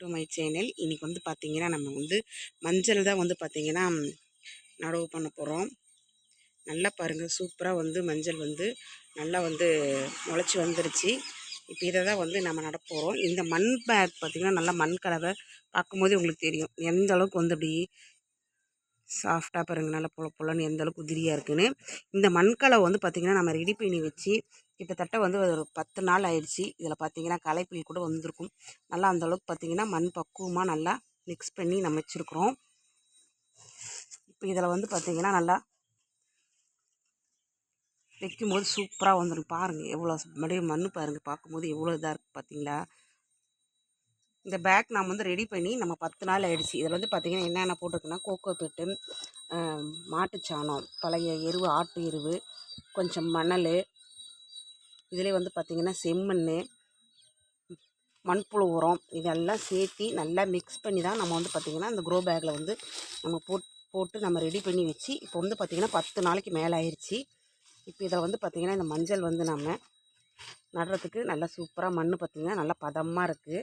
To my channel இன்றைக்கி வந்து பார்த்திங்கன்னா நம்ம வந்து மஞ்சள் தான் வந்து பார்த்திங்கன்னா நடவு பண்ண போகிறோம் நல்லா பாருங்கள் சூப்பராக வந்து மஞ்சள் வந்து நல்லா வந்து முளைச்சி வந்துருச்சு. இப்போ இதை தான் வந்து நம்ம நடப்போகிறோம் இந்த மண் பேக் பார்த்திங்கன்னா நல்லா மண் கலவை பார்க்கும்போதே உங்களுக்கு தெரியும். எந்த அளவுக்கு வந்து அப்படி சாஃப்டாக பாருங்கள் நல்லா பொல பொலன்னு எந்த அளவுக்கு உதிரியாக இருக்குன்னு. இந்த மண்கலவை வந்து பார்த்திங்கன்னா நம்ம ரெடி பண்ணி வச்சு கிட்டத்தட்ட வந்து ஒரு பத்து நாள் ஆயிடுச்சு. இதில் பார்த்தீங்கன்னா களைப்பில் கூட வந்திருக்கும். நல்லா அந்தளவுக்கு பார்த்திங்கன்னா மண் பக்குவமாக நல்லா மிக்ஸ் பண்ணி நம்ம வச்சுருக்குறோம். இப்போ இதில் வந்து பார்த்திங்கன்னா நல்லா வைக்கும்போது சூப்பராக வந்துடும் பாருங்கள் எவ்வளோ மறுபடியும் மண் பாருங்கள் பார்க்கும்போது எவ்வளோ இதாக இருக்குது பார்த்திங்களா இந்த பேக் நாம் வந்து ரெடி பண்ணி நம்ம பத்து நாள் ஆகிடுச்சு இதில் வந்து பார்த்திங்கன்னா என்னென்ன போட்டிருக்குன்னா கோகோ பெட்டு மாட்டுச்சாணம் பழைய எருவு ஆட்டு எருவு கொஞ்சம் மணல் இதிலே வந்து பார்த்திங்கன்னா செம்மண் மண்புழு உரம் இதெல்லாம் சேர்த்தி நல்லா மிக்ஸ் பண்ணி தான் நம்ம வந்து பார்த்திங்கன்னா அந்த க்ரோ பேக்கில் வந்து நம்ம போட் போட்டு நம்ம ரெடி பண்ணி வச்சு இப்போ வந்து பார்த்திங்கன்னா பத்து நாளைக்கு மேலே ஆயிடுச்சு. இப்போ இதில் வந்து பார்த்திங்கன்னா இந்த மஞ்சள் வந்து நம்ம நடுறதுக்கு நல்லா சூப்பராக மண் பார்த்திங்கன்னா நல்லா பதமாக இருக்குது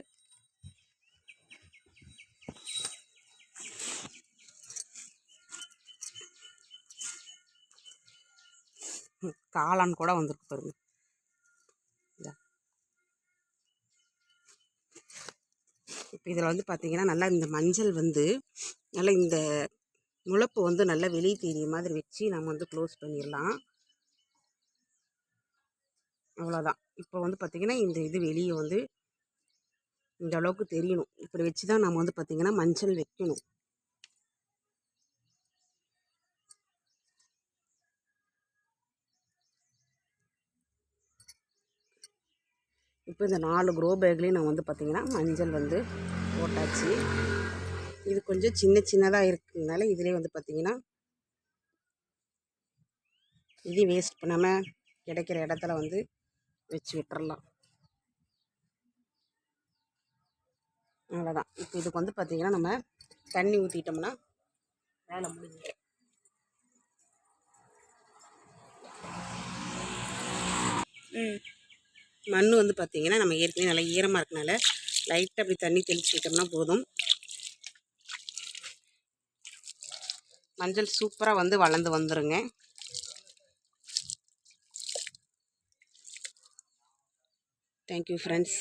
காளான் கூட வந்திருக்கு பாருங்க. இப்போ இதில் வந்து பார்த்திங்கன்னா நல்லா இந்த மஞ்சள் வந்து நல்லா இந்த முளப்பு வந்து நல்லா வெளியே தெரிய மாதிரி வச்சு நம்ம வந்து க்ளோஸ் பண்ணிடலாம் அவ்வளோதான் இப்போ வந்து பார்த்திங்கன்னா இந்த இது வெளியே வந்து இந்த அளவுக்கு தெரியணும். இப்படி வச்சு தான் நம்ம வந்து பார்த்திங்கன்னா மஞ்சள் வைக்கணும். இப்போ இந்த நாலு க்ரோ பேக்லேயும் நான் வந்து பார்த்திங்கன்னா மஞ்சள் வந்து போட்டாச்சு. இது கொஞ்சம் சின்ன சின்னதாக இருக்கிறதுனால இதிலே வந்து பார்த்திங்கன்னா இதையும் வேஸ்ட் பண்ணாமல் கிடைக்கிற இடத்துல வந்து வச்சு விட்டுறலாம். அவ்வளோதான் இப்போ இதுக்கு வந்து பார்த்திங்கன்னா நம்ம தண்ணி ஊற்றிட்டோம்னா வேலை முடிஞ்சு ம் மண் வந்து பார்த்திங்கன்னா நம்ம ஏற்கனவே நல்லா ஈரமாக இருக்கனால லைட்டாக அப்படி தண்ணி தெளித்து விட்டோம்னா போதும். மஞ்சள் சூப்பராக வந்து வளர்ந்து வந்துடுங்க தேங்க்யூ ஃப்ரெண்ட்ஸ்